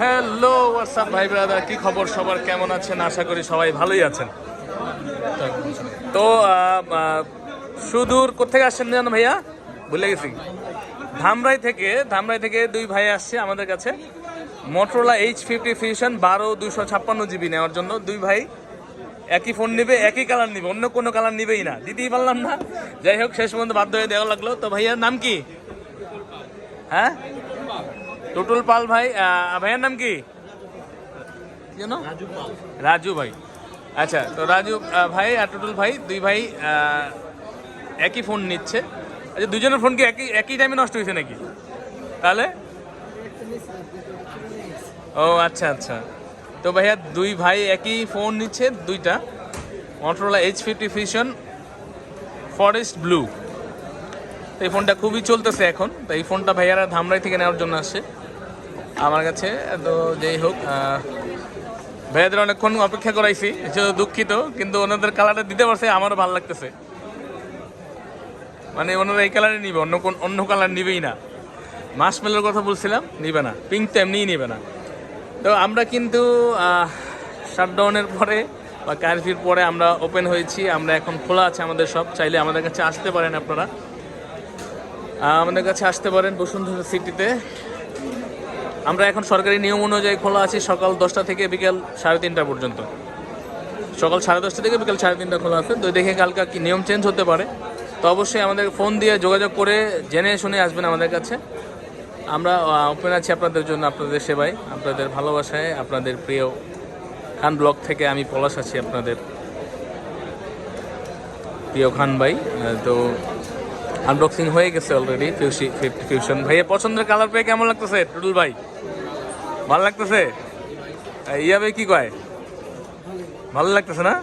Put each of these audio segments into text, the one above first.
Hello WhatsApp ভাই brother কি খবর? সবার কেমন আছেন? আশা করি সবাই ভালোই আছেন। তো সুদূর কোথেকে আসছেন জানো ভাইয়া? ভুলে গেছি। ধামরাই থেকে ধামরাই থেকে দুই ভাই আসছে আমাদের কাছে। মোটরোলা এইচ ফিফটি ফিউশন বারো দুশো ছাপ্পান্ন জিবি নেওয়ার জন্য। দুই ভাই একই ফোন নিবে, একই কালার নিবে, অন্য কোনো কালার নিবেই না। দিতেই পারলাম না। যাই হোক, শেষ পর্যন্ত বাধ্য হয়ে দেওয়া লাগল। তো ভাইয়ার নাম কি? হ্যাঁ? টুটুল পাল ভাই আহ, ভাইয়ার নাম কি কি জানো রাজু ভাই আচ্ছা তো রাজু ভাই আর টুটুল ভাই দুই ভাই একই ফোন নিচ্ছে আচ্ছা দুজনের ফোন কি একই একই টাইমে নষ্ট হয়েছে নাকি তাহলে ও আচ্ছা আচ্ছা তো ভাইয়া দুই ভাই একই ফোন নিচ্ছে দুইটা Motorola Edge fifty Fusion forest blue তো এই ফোনটা খুবই চলতেছে এখন। তো এই ফোনটা ভাইয়ারা ধামরাই থেকে নেওয়ার জন্য আসছে। আমার কাছে, তো যেই হোক ভাইয়াদের অনেকক্ষণ অপেক্ষা করাইছি দুঃখিত, কিন্তু ওনাদের কালারটা দিতে পারছে, আমারও ভালো লাগতেছে। মানে ওনারা এই কালারে নিবে, অন্য কোন অন্য কালার নিবেই না। মাসমেলের কথা বলছিলাম, নিবে না। পিঙ্ক তো এমনিই নিবে না। তো আমরা কিন্তু শাটডাউনের পরে বা কারফির পরে আমরা ওপেন হয়েছি, আমরা এখন খোলা আছে আমাদের সব, চাইলে আমাদের কাছে আসতে পারেন আপনারা। আমাদের কাছে আসতে পারেন বসুন্ধরা সিটিতে আমরা এখন সরকারি নিয়ম অনুযায়ী খোলা আছি সকাল দশটা থেকে বিকেল সাড়ে তিনটা পর্যন্ত। সকাল সাড়ে দশটা থেকে বিকেল সাড়ে তিনটা খোলা আছে। তো দেখে কালকা কি নিয়ম চেঞ্জ হতে পারে। তো অবশ্যই আমাদের ফোন দিয়ে যোগাযোগ করে জেনে শুনে আসবেন আমাদের কাছে। আমরা ওপেন আছি আপনাদের জন্য, আপনাদের সেবায়, আপনাদের ভালোবাসায়, আপনাদের প্রিয় খান ব্লগ থেকে আমি পলাশ আছি আপনাদের। প্রিয় খান ভাই তো আনবক্সিং হয়ে গেছে অলরেডি ফিফটি ফিউশন ভাইয়া পছন্দের কালার পেয়ে কেমন লাগতেছে? টুটুল ভাই ভালো লাগতেছে? আহ, ইয়া ভাই কি কয়? ভালো লাগতেছে না?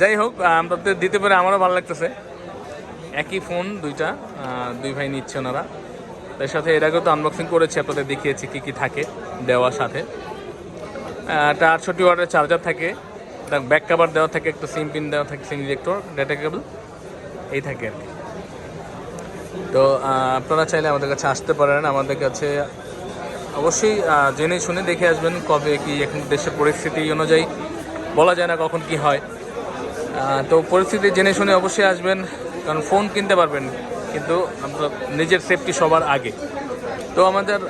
যাই হোক আপনাদের দিতে পারে আমারও ভালো লাগতেছে। একই ফোন দুইটা দুই ভাই নিচ্ছে ওনারা। তার সাথে এর আগেও তো আনবক্সিং করেছি আপনাদের দেখিয়েছি কী কী থাকে দেওয়ার সাথে। একটা আটষট্টি ওয়াটের চার্জার থাকে ব্যাক কাভার দেওয়া থাকে একটা সিম পিন দেওয়া থাকে সিম ইলেক্টর ডেটা কেবল এই থাকে আর কি। তো আপনারা চাইলে আমাদের কাছে আসতে পারেন। আমাদের কাছে অবশ্যই জেনে শুনে দেখে আসবেন কবে কি, এখন দেশের পরিস্থিতি অনুযায়ী বলা যায় না কখন কি হয়। তো পরিস্থিতি জেনে শুনে অবশ্যই আসবেন, কারণ ফোন কিনতে পারবেন, কিন্তু আমরা নিজের সেফটি সবার আগে। তো আমাদের,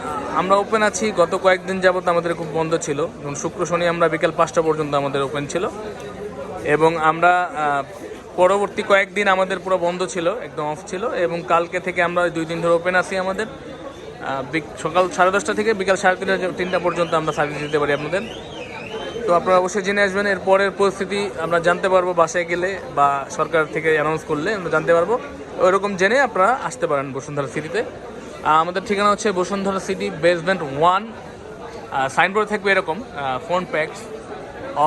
আমরা ওপেন আছি, গত কয়েকদিন যাবত আমাদের খুব বন্ধ ছিল। শুক্র শনি আমরা বিকেল পাঁচটা পর্যন্ত আমাদের ওপেন ছিল। এবং আমরা পরবর্তী কয়েকদিন আমাদের পুরো বন্ধ ছিল, একদম অফ ছিল, এবং কালকে থেকে আমরা দুই দিন ধরে ওপেন আসি আমাদের। সকাল সাড়ে দশটা থেকে বিকাল সাড়ে তিনটা তিনটা পর্যন্ত আমরা সার্ভিস দিতে পারি আপনাদের। তো আপনারা অবশ্যই জেনে আসবেন এর পরের পরিস্থিতি আমরা জানতে পারব বাসায় গেলে বা সরকার থেকে অ্যানাউন্স করলে আমরা জানতে পারব। ওইরকম জেনে আপনারা আসতে পারেন বসুন্ধরা সিটিতে আমাদের ঠিকানা হচ্ছে Bashundhara city basement one signboard থাকবে এরকম phone packs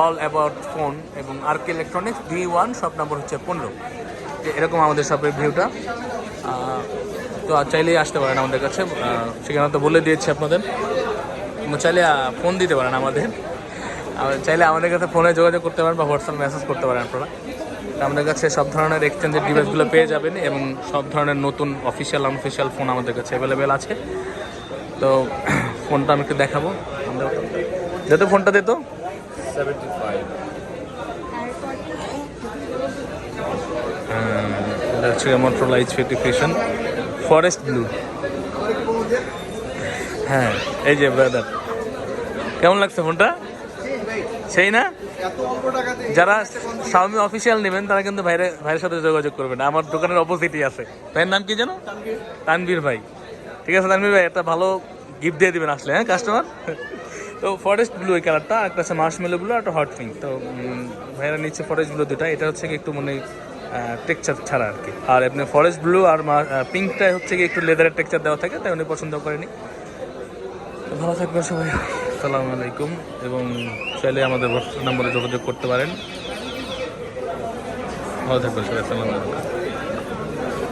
all about phone এবং R K electronics V one shop number হচ্ছে পনেরো। এরকম আমাদের শপের ভিউটা তো চাইলেই আসতে পারেন আমাদের কাছে। ঠিকানা তো বলে দিয়েছি আপনাদের। চাইলে ফোন দিতে পারেন আমাদের। চাইলে আমাদের কাছে ফোনে যোগাযোগ করতে পারেন বা হোয়াটসঅ্যাপ মেসেজ করতে পারেন আপনারা। আমাদের কাছে সব ধরনের এক্সচেঞ্জের ডিভাইসগুলো পেয়ে যাবেন এবং সব ধরনের নতুন অফিসিয়াল আনঅফিসিয়াল ফোন আমাদের কাছে অ্যাভেলেবেল আছে। তো ফোনটা আমি একটু দেখাবো। যেহেতু ফোনটা দিত Motorola Edge fifty Fusion forest blue হ্যাঁ এই যে ব্রাদার কেমন লাগছে ফোনটা সেই না? যারা শাওমি অফিসিয়াল নেবেন, তারা কিন্তু ভাইরে, ভাইয়ের সাথে যোগাযোগ করবেন। আমার দোকানের অপোজিটই আছে। ভাইয়ের নাম কি জানো তানবীর ভাই। ঠিক আছে তানবীর ভাই, একটা ভালো গিফট দিয়ে দিবেন আসলে হ্যাঁ কাস্টমার তো ফরেস্ট ব্লু এই কালারটা একটা আছে মার্শমেলো ব্লু একটা হট পিঙ্ক তো উম, ভাইয়েরা নিচ্ছে ফরেস্ট ব্লু দুটা এটা হচ্ছে একটু মানে টেক্সচার ছাড়া আর কি। আর আপনি ফরেস্ট ব্লু আর পিঙ্কটা হচ্ছে কি একটু লেদারের টেক্সচার দেওয়া থাকে তাই উনি পছন্দ করেনি। ভালো থাকবেন সবাই। আসসালামু আলাইকুম এবং চাইলে আমাদের নম্বরে যোগাযোগ করতে পারেন। ভালো থাকবেন সবাই আসসালামু আলাইকুম।